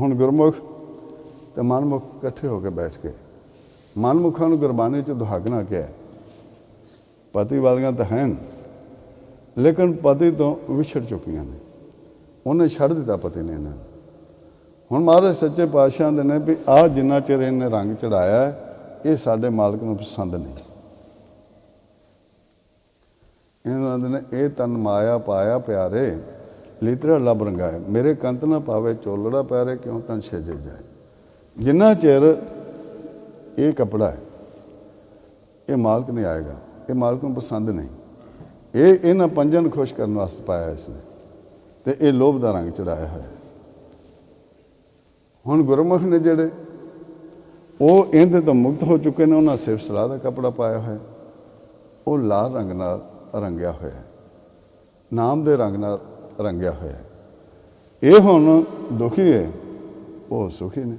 ਹੁਣ ਗੁਰਮੁਖ ਤੇ ਮਨਮੁਖ ਇਕੱਠੇ ਹੋ ਕੇ ਬੈਠ ਕੇ। ਮਨਮੁਖਾਂ ਨੂੰ ਗੁਰਬਾਣੀ ਚ ਦੁਹਾਗਣਾ ਕਿਹਾ। ਹੈ। ਪਤੀ ਵਾਲੀਆਂ ਤਾਂ ਹਨ, ਲੇਕਿਨ ਪਤੀ ਤੋਂ ਵਿਛੜ ਚੁੱਕੀਆਂ ਨੇ। ਉਹਨੇ ਛੱਡ ਦਿੱਤਾ ਪਤੀ ਨੇ ਇਹਨਾਂ ਨੂੰ। ਹੁਣ ਮਹਾਰਾਜ ਸੱਚੇ ਪਾਤਸ਼ਾਹ ਦੇ ਨੇ ਵੀ ਆ ਜਿੰਨਾ ਚਿਰ ਇਹਨੇ ਰੰਗ ਚੜਾਇਆ, ਇਹ ਸਾਡੇ ਮਾਲਕ ਨੂੰ ਪਸੰਦ ਨਹੀਂ। ਇਹਨਾਂ ਦੇ ਨੇ ਇਹ ਤਨ ਮਾਇਆ ਪਾਇਆ ਪਿਆਰੇ ਲਿਤਰਾ ਲਬ ਰੰਗਾਏ ਮੇਰੇ ਕੰਤ ਨਾ ਪਾਵੇ, ਚੋਲੜਾ ਪੈਰੇ ਕਿਉਂ ਤਨ ਛੇਜੇ ਜਾਏ। ਜਿੰਨਾ ਚਿਰ ਇਹ ਕਪੜਾ ਹੈ, ਇਹ ਮਾਲਕ ਨਹੀਂ ਆਏਗਾ। ਇਹ ਮਾਲਕ ਨੂੰ ਪਸੰਦ ਨਹੀਂ। ਇਹ ਇਹਨਾਂ ਪੰਜਾਂ ਨੂੰ ਖੁਸ਼ ਕਰਨ ਵਾਸਤੇ ਪਾਇਆ ਇਸਨੇ ਤੇ ਇਹ ਲੋਭ ਦਾ ਰੰਗ ਚੜਾਇਆ ਹੋਇਆ ਹੁਣ ਗੁਰਮੁਖ ਨੇ ਜਿਹੜੇ, ਉਹ ਇਹਦੇ ਤੋਂ ਮੁਕਤ ਹੋ ਚੁੱਕੇ ਨੇ, ਉਹਨਾਂ ਸਿਰਫ ਸਲਾਹ ਦਾ ਕਪੜਾ ਪਾਇਆ ਹੋਇਆ ਉਹ ਲਾਲ ਰੰਗ ਨਾਲ ਰੰਗਿਆ ਹੋਇਆ ਨਾਮ ਦੇ ਰੰਗ ਨਾਲ ਰੰਗਿਆ ਹੋਇਆ ਇਹ ਹੁਣ ਦੁਖੀ ਹੈ। ਉਹ ਸੁਖੀ ਨੇ।